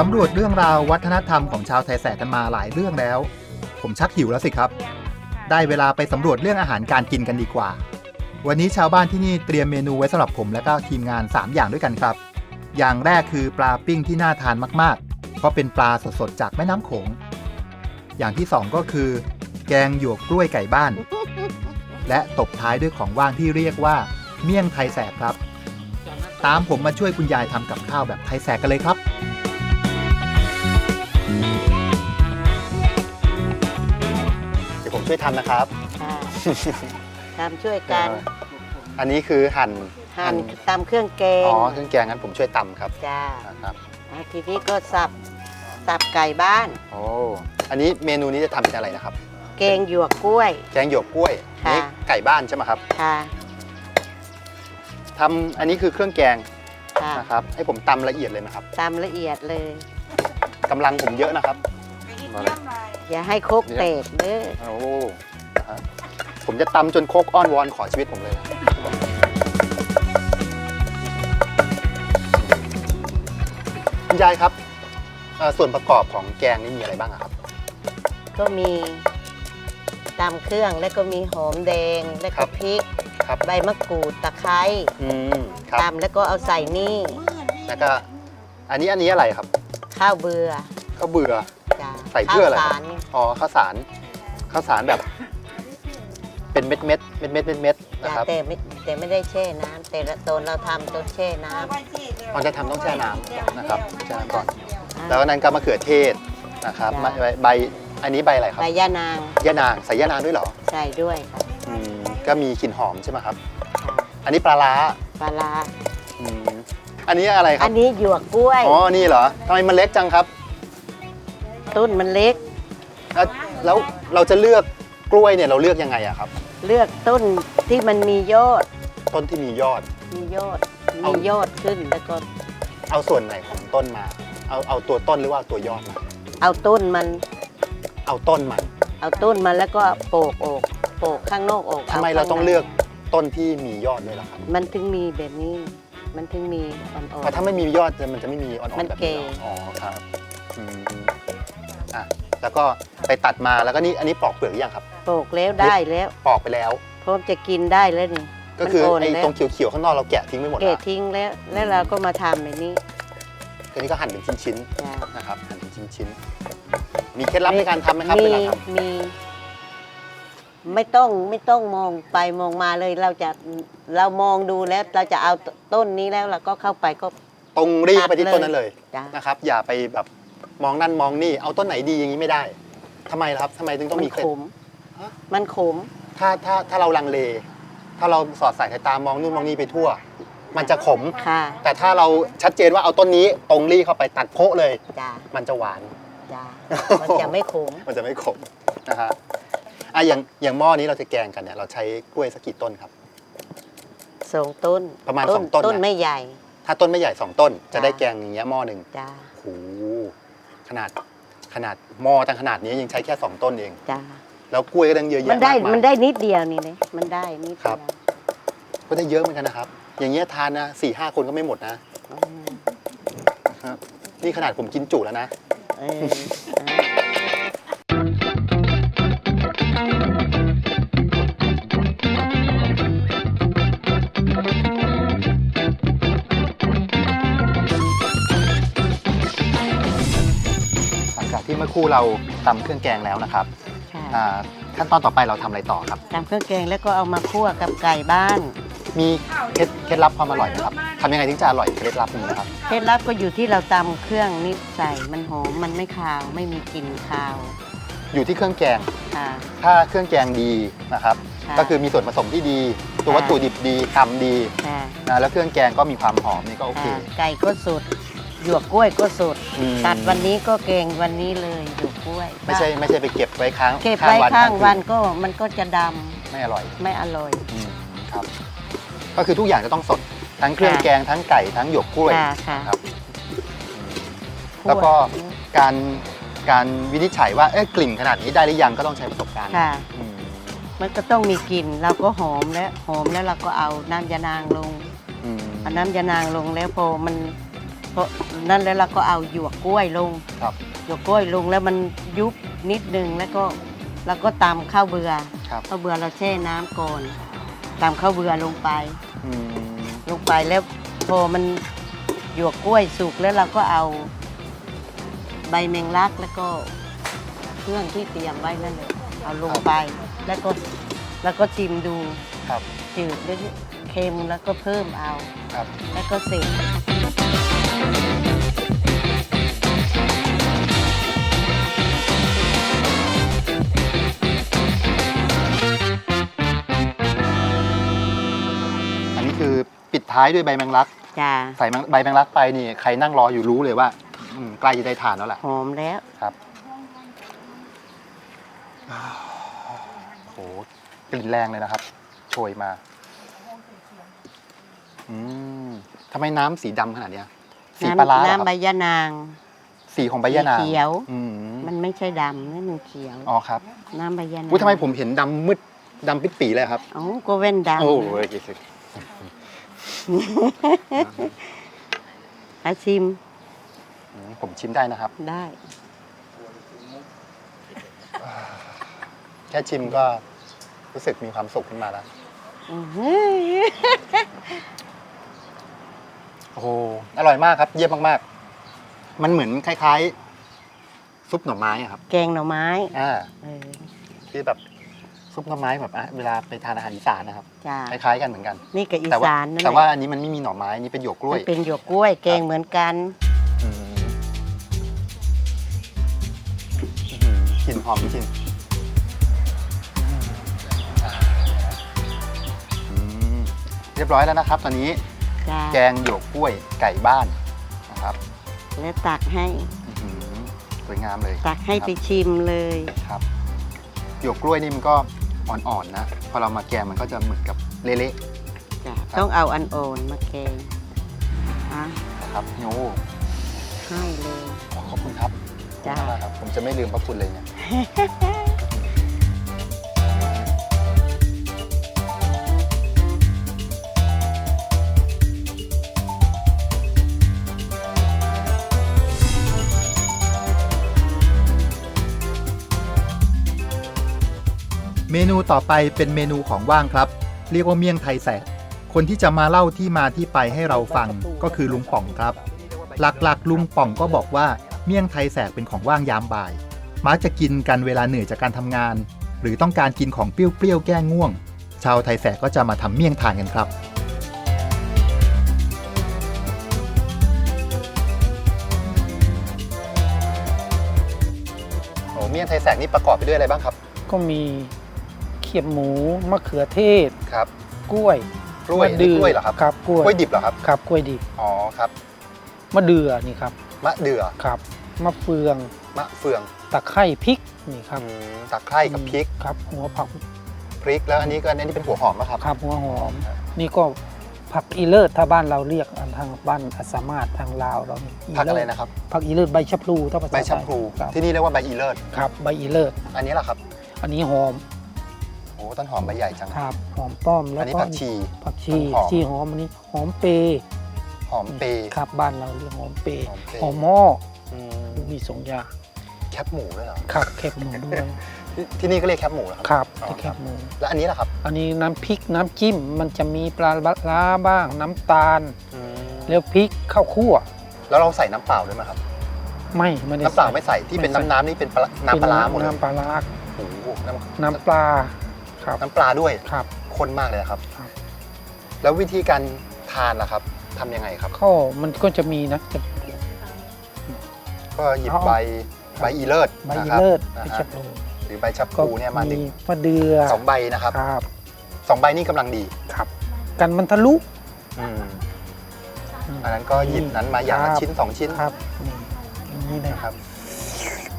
สำรวจเรื่องราววัฒนธรรมของชาวไทยแสกกันมาหลายเรื่องแล้ว ผมชักหิวแล้วสิครับ ได้เวลาไปสำรวจเรื่องอาหารการกินกันดีกว่า วันนี้ชาวบ้านที่นี่เตรียมเมนูไว้สำหรับผมและก็ทีมงาน 3 อย่างด้วยกันครับ อย่างแรกคือปลาปิ้งที่น่าทานมากๆ เพราะเป็นปลาสดๆจากแม่น้ำโขง อย่างที่สองก็คือ แกงหยวกกล้วยไก่บ้าน และตบท้ายด้วยของว่างที่เรียกว่า เมี่ยงไทยแสกครับ ตามผมมาช่วยคุณยายทำกับข้าวแบบไทยแสกกันเลยครับ ช่วยทำนะครับค่ะทำช่วยกันอันนี้คือหั่นหั่นตำเครื่องแกงอ๋อเครื่องแกงงั้นผมช่วยตำครับจ้านะครับอะทีนี้ก็สับสับไก่บ้าน โอ้อันนี้เมนูนี้จะทำเป็นอะไรนะครับ แกงหยวกกล้วย แกงหยวกกล้วยค่ะ นี่ไก่บ้านใช่ไหมครับค่ะทำอันนี้คือเครื่องแกงค่ะนะครับให้ผมตำละเอียดเลยนะครับตำละเอียดเลยกำลังผมเยอะนะครับ อย่าให้โคกเตกเด้อโอ้นะฮะผมจะตำจนโคกอ้อนวอนขอชีวิตผมเลย คุณยายครับเอ่อส่วนประกอบของแกงนี่มีอะไรบ้างอะครับ ก็มีตำเครื่องแล้วก็มีหอมแดงแล้วครัก็บ พริก ครับใบมะกรูดตะไคร้อืมครับ ตำแล้วก็เอาใส่นี่แล้วก็อันนี้อันนี้อะไรครับข้าวเบื่อข้าวเบื่อจ้า ใส่เพื่ออะไรข้าวสารนี่อ๋อข้าวสารข้าวสารแบบ เป็นเม็ดเม็ดเม็ดเม็ดเม็ดเม็ดๆจ้านะครับ แต่ไม่แต่ไม่ได้แช่น้ำแต่ละตอนเราทำต้องแช่น้ำตอนจะทำต้องแช่น้ำนะครับแช่น้ำก่อนอ่าแล้วนั้นก็มะเขือเทศนะครับจ้ะใบใบใบอันนี้ใบอะไรครับใบย่านางยะนางใส่ยะนางด้วยเหรอใส่ด้วยค่ะอืมก็มีกลิ่นหอมใช่ไหมครับค่ะอันนี้ปลาร้าปลาร้าอืมอันนี้อะไรครัอับนนี้หยวกกล้วยอ๋อนี่เหรอทำไมมันเล็กจังครับ ต้นมันเล็ก แล้วแล้วเราจะเลือกกล้วยเนี่ยเราเลือกยังไงอะครับ เลือกต้นที่มันมียอด ต้นที่มียอด มียอดเอามีมียอดขึ้นแล้วก็ เอาส่วนไหนของต้นมา เอาเอาตัวต้นหรือว่าเอาตัวยอดมา เอาต้นมัน เอาต้นมัน เอาต้นมันแล้วก็โปกออกโปกข้างนอกออกทำไมข้เราต้องในเลือกต้นที่มียอดด้วยล่ะครับ มันถึงมีแบบนี้ มันถึงมีอ่อนเพราะถ้าไม่มียอดมันจะไม่มีอ่อนมัๆนแบบนี้หรอเก๋อ๋อครับอืมอะ แล้วก็ไปตัดมาแล้วก็นี่อันนี้ปอกเปลือกหรือยังครับๆโปกแล้วได้แล้วปอกไปแล้ว พร้อมจะกินได้แล้วนี่ก็คือมันโอนไอ้แล้วตรงเขียวๆข้างนอกเราแกะทิ้งไปหมดเกแล้วทิ้งแล้ว แล้วเราก็มาทำแบบนี้ทีนี้ก็หั่นเป็นชิ้นจ้ะๆนะครับหั่นเป็นชิ้นๆมีเคล็ดลับในการทำไหมครับมีเวลาทมี ไม่ต้องไม่ต้องมองไปมองมาเลยเราจะเรามองดูแล้ว เราจะเอาต้นนี้แล้วเราก็เข้าไปก็ำตรงรีบเข้าไปที่ตัดเลยต้นนั้นเลย จ้ะ นะครับอย่าไปแบบ มองนั่นมองนี่เอาต้นไหนดีอย่างนี้ไม่ได้ทำไมล่ะครับทำไมถึงต้องมันมีเคล็ขดมฮะมันขม ถ้าถ้าถ้าเราลังเล ถ้าเราสอดสายสายตามองนู่นมองนี่ไปทั่ว มันจะขม ค่ะแต่ถ้าเราชัดเจนว่าเอาต้นนี้ตรงรีเข้าไปตัดโพะเลย จ้ามันจะหวาน จ้ามันจะไม่ขม มันจะไม่ขมนะฮะอะอย่างอย่างหม้อนี้เราจะแกงกันเนี่ยเราใช้กล้วยสักกี่ต้นครับ สองต้นประมาณสองต้นต้นนะ ไม่ใหญ่ ถ้าต้นไม่ใหญ่สองต้น จะจ้ะได้แกงอย่างเงี้ยหม้อหนึ่งจ้าโอ้โห ขนาดขนาดหม้อตั้งขนาดนี้ยังใช้แค่สองต้นเอง จ้าแล้วกล้วยก็ตั้งเยอะแยะมันได้ากาย มันได้นิดเดียวนี่เลยมันได้นิดครัเดีบ ยวก็ได้เยอะเหมือนกันนะครับ อย่างเงี้ยทานนะสี่ห้าคนก็ไม่หมดนะ อืมครับนี่ขนาดผมกินจุแล้วนะ เออ ครู่เราตำเครื่องแกงแล้วนะครับค่ะอ่าขั้นตอนต่อไปเราทำอะไรต่อครับทำเครื่องแกงแล้วก็เอามาคั่วกับไก่บ้านมีเคล็ดเคล็ดลับความอร่อยไหมครับทำยังไงถึงจะอร่อยเคล็ดลับนี้นะครับ เคล็ดลับก็อยู่ที่เราตำเครื่องนิดใส่มันหอมมันไม่คาวไม่มีกลิ่นคาวอยู่ที่เครื่องแกง ค่ะ ถ้าเครื่องแกงดีนะครับ ค่ะก็คือมีส่วนผสมที่ดี ตัวค่ะ วัตถุดิบดีทำดีค่ะนะแล้วเครื่องแกงก็มีความหอมนี่ก็โอเค ค่ะไก่ก็สุด หยวกกล้วยก็สุดอืม ตัดวันนี้ก็แกงวันนี้เลยหยวกกล้วยไม่ใช่ไม่ใช่ไปเก็บไว้ค้างเก็บไว้ข้างคืวันก็มันก็จะดำไม่อร่อยไม่อร่อย อืมครับ ก็คือทุกอย่างจะต้องสด ทั้งเครื่องค่ะ แกงทั้งไก่ทั้งหยวกกล้วย ค่ะค่ะครับ แล้วก็การการวินิจฉัยว่าเอ๊ะกลิ่นขนาดนี้ได้หรือยังก็ต้องใช้ประสบการณ์ค่ะ อืมมันก็ต้องมีกลิ่นเราก็หอมแล้วหอมแล้วเราก็เอาน้ำยานางลงอืมเอาน้ำยานางลงแล้วพอมัน พอนั่นแล้วเราก็เอาหยวกกล้วยลงครับ หยวกกล้วยลงแล้วมันยุบนิดนึงแล้วก็แล้วก็ตำข้าวเบื่อครับ ข้าวเบื่อเราแช่น้ำก่อนตำข้าวเบื่อลงไป อืมลงไปแล้วพอมันหยวกกล้วยสุกแล้วเราก็เอาใบแมงลักแล้วก็เครื่องที่เตรียมไว้นั่นเลยเอาลงไป แล้วก็แล้วก็ชิมดูครับจืดหรือเค็มแล้วก็เพิ่มเอา ครับ แล้วก็เสร็จ ท้ายด้วยใบแมงลัก จ้าใส่แมงใบแมงลักไปนี่ใครนั่งรออยู่รู้เลยว่าอืมใกล้จะได้ทานแล้วแหละหอมแล้วครับโหกลิ่นแรงเลยนะครับ โชยมา อืมทำไมน้ำสีดำขนาดเนี้ย สีปลาร้าเหรอคน้ำรับใบยะนาง สีของใบยะนางสีเขียว อืมมันไม่ใช่ดำนั่นมันเขียว อ๋อครับน้ำใบยะนางอุ้ยทำไมผมเห็นดำมืดดำปิดปีเลยครับ เอ้าก็เว้นดำโอ้ยกิสิ อาชิม อืมผมชิมได้นะครับ ได้ แค่ชิมก็รู้สึกมีความสุขขึ้นมาแล้ว อื้อหือโอ้โหอร่อยมากครับ เยี่ยมมากๆ มันเหมือนคล้าย ๆ ซุปหน่อไม้อะครับ แกงหน่อไม้อ่า เออที่แบบ ซุปหน่อไม้แบบอะเวลาไปทานอาหารอีสานนะครับจ้าคล้ายๆกันเหมือนกัน นี่กับอีแต่ว่าสานนั่นแหแต่ละว่าอันนี้มันไม่มีหน่อไม้อันนี้เป็นหยวกกล้วยมันเป็นหยวกกล้วยแกงเหมือนกัน อืมอื้อหือกลิ่นหอมจริงอืมเรียบร้อยแล้วนะครับ ตอนนี้จ้าแกงหยวกกล้วยไก่บ้านนะครับแล้วตักให้อื้อหือสวยงามเลยตักให้ไปชิมเลย ครับหยวกกล้วยนี่มันก็ อ่อนๆนะ พอเรามาแกงมันก็จะเหมือนกับเละจ้าต้องเอาอันโอนมาแกงอะๆนะครับโอ้ให้เลย ขอบคุณครับจ้าขอบคุณมากครับ ผมจะไม่ลืมพระคุณเลยเนี่ย นูต่อไปเป็นเมนูของว่างครับ เรียกว่าเมี่ยงไทยแสกคนที่จะมาเล่าที่มาที่ไปให้เราฟังก็คือลุงป่องครับ หลักๆ ลุงป่องก็บอกว่าเมี่ยงไทยแสกเป็นของว่างยามบ่าย มักจะกินกันเวลาเหนื่อยจากการทำงาน หรือต้องการกินของเปรี้ยวๆแก้ง่วง ชาวไทยแสกก็จะมาทำเมี่ยงทานกันครับโอ้เมี่ยงไทยแสกนี่ประกอบไปด้วยอะไรบ้างครับ ก็มีเขียบหมูมะเขือเทศ ครับกล้วยกล้วยมะนี่เดื่กล้วยเหรอครับครับกล้วยกล้วยดิบเหรอครับครับกล้วยดิบอ๋อครับมะเดื่อนี่ครับมะเดื่อครับมะเฟืองมะเฟืองตะไคร้พริกนี่ครับอืมตะไคร้กับพริกครับ หัวผักพริกแล้วอันนี้ก็อันนี้เป็นหัวหอมนะครับ ครับหัวหอม นี่ก็ผักอีเลิศถ้าบ้านเราเรียกทางบ้านอัสสามารถทางลาวเรานี่ผักอะไรเลิศนะครับผักอีเลิศใบชะพลูถ้าภาษาใบชะพลูไทยครับที่นี่เรียกว่าใบอีเลิศครับใบอีเลิศอันนี้แหละครับ อันนี้หอม โอ้ต้นหอมใบใหญ่จัง ครับหอมป้อมแล้อัวนนี้ก็ผักชีผักชีหอม ชีหอมอันนี้หอมเปรย์หอมเปรย์ ครับบ้านเราเรียกหอมเปรย์หอมเปรย์ หอมหม้ออืมมีสองอย่างแคบหมูด้วยเหรอครับแคบหมูด้วยที่ที่นี่ก็เรียกแคบหมูเหรอครับครับอ๋อที่แคบหมูแล้วอันนี้ล่ะครับอันนี้น้ำพริกน้ำจิ้มมันจะมีปลาล้าบ้างน้ำตาลอืมแล้วพริกข้าวคั่วแล้วเราใส่น้ำเปล่าด้วยไหมครับ ไม่ไม่ได้น้ำเปล่าไม่ใส่ที่เป็นไม่ใส่น้ำน้ำนี่เป็นปลาน้ำปลาร้าหมดเลยน้ำปลาร้าโอ้โหน้ำน้ำปลา ครับน้ำปลาด้วยครับ ข้นมากเลยนะครับ ครับ แล้ววิธีการทานล่ะครับทำยังไงครับข้าวมันก็จะมีนะจะ ก็หยิบเอาใบใบอีเลิศใบนะอีครับเลิศนะไปฮะชับโรยหรือใบชะพก็ลูเนี่ยมาหนึ่งมีมะเดือสองใบนะครับครับสองใบนี่กำลังดีครับ กันมันทะลุ อืมอืมอันนั้นก็หยิบนั้นมาอย่างละครับ ชิ้นสองชิ้นครับนี่อย่างนี้นะนะครับ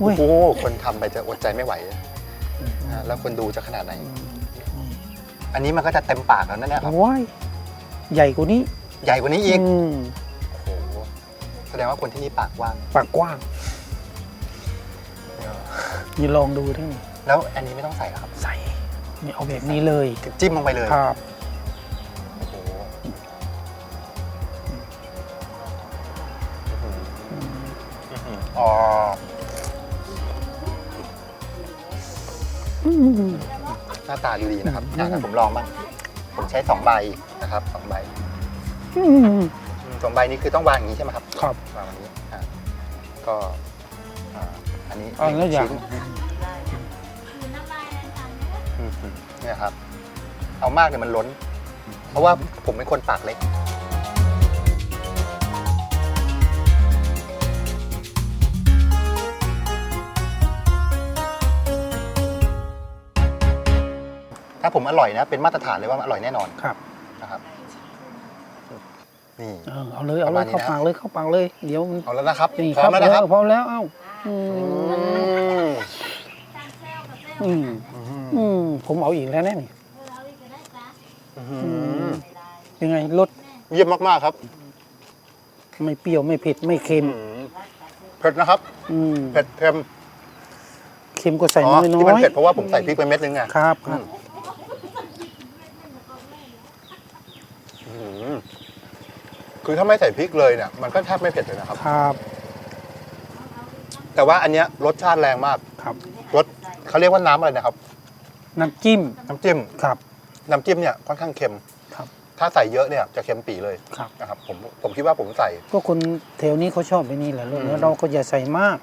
อุ้ยโอ้โหคนทำไปจะอดใจไม่ไหวนะฮะแล้วคนดูจะขนาดไหน อืม อันนี้มันก็จะเต็มปากแล้วนะเนี่ยครับโอ้ยใหญ่กว่านี้ใหญ่กว่านี้อีก อืมโอ้โห แสดงว่าคนที่นี่ปากกว้าง ปากกว้างนี่ลองดูทั้งนี้แล้วอันนี้ไม่ต้องใส่หรอครับ ใส่นี่เอาแบบนี้เลยจิ้มลงไปเลย ครับโอ้โหอ๋ออืม หน้าตาดูดีนะครับอืมอะผมลองบ้าง ผมใช้สองใบนะครับสองใบอืมอืมสองใบนี้คือต้องวางอย่างนี้ใช่ไหมครับ ครับ วางอย่างนี้อะก็อ่าอันนี้อ่าแล้วอย่างชิ้นอืมอืมเนี่ยครับ เอามากเนี่ยมันล้น เพราะว่าผมเป็นคนปากเล็ก ถ้าผมอร่อยนะ เป็นมาตรฐานเลยว่าอร่อยแน่นอนครับนะครับ นี่ เออเอาเลยเอาเลประยมาณนี้เข้านะ ปากเลยเข้าปากเลย เดี๋ยวมันเอาแล้วนะครับนี่พร้อมแล้วนะครับเออพร้อมแล้วเอ้าอือืมมอืมอืมผมเอาอีกแล้วแน่นี่อื้อหือยังไงรสเยี่ยมมากๆครับไม่เปรี้ยวไม่เผ็ดไม่เค็มเผ็ดนะครับอืมเผ็ดเค็มเค็มก็ใส่อ๋น้ออยน้ที่มันอยเผ็ดเพราะว่าผมใส่พริกไปเม็ดนึงไง ครับครับ อื้อหือ คือถ้าไม่ใส่พริกเลยเนี่ยมันก็แทบไม่เผ็ดเลยนะครับ ครับแต่ว่าอันเนี้ยรสชาติแรงมากครับรสเขาเรียกว่าน้ำอะไรนะครับ น้ำจิ้มน้ำจิ้มครับ น้ำจิ้มเนี่ยค่อนข้างเค็มครับ ถ้าใส่เยอะเนี่ยจะเค็มปีเลยครับ นะครับผมผมคิดว่าผมใส่ ก็คนแถวนี้เขาชอบไปนี่แหละลูกอืม แล้วเราก็อย่าใส่มาก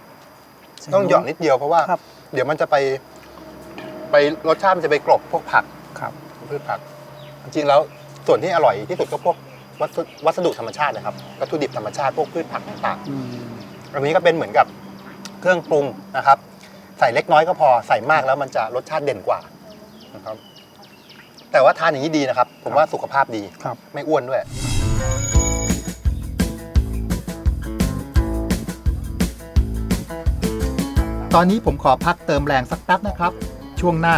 ใส่ต้องหยอดนิดเดียวเพราะว่า ครับเดี๋ยวมันจะไป ไปรสชาติมันจะไปกลบพวกผักครับพืชผัก จริงๆแล้วส่วนที่อร่อยที่สุดก็พวก วัสดุวัสดุธรรมชาตินะครับวัตถุดิบธรรมชาติพวกพืชผักต่างอืมๆอันนี้ก็เป็นเหมือนกับเครื่องปรุงนะครับ ใส่เล็กน้อยก็พอใส่มากแล้วมันจะรสชาติเด่นกว่านะครับ แต่ว่าทานอย่างนี้ดีนะครับ ผมว่าสุขภาพดีครับไม่อ้วนด้วยตอนนี้ผมขอพักเติมแรงสักแป๊บนะครับ ช่วงหน้า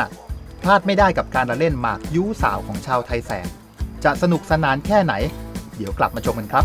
พลาดไม่ได้กับการละเล่นหมากยู้สาวของชาวไทยแสงจะสนุกสนานแค่ไหน เดี๋ยวกลับมาชมกันครับ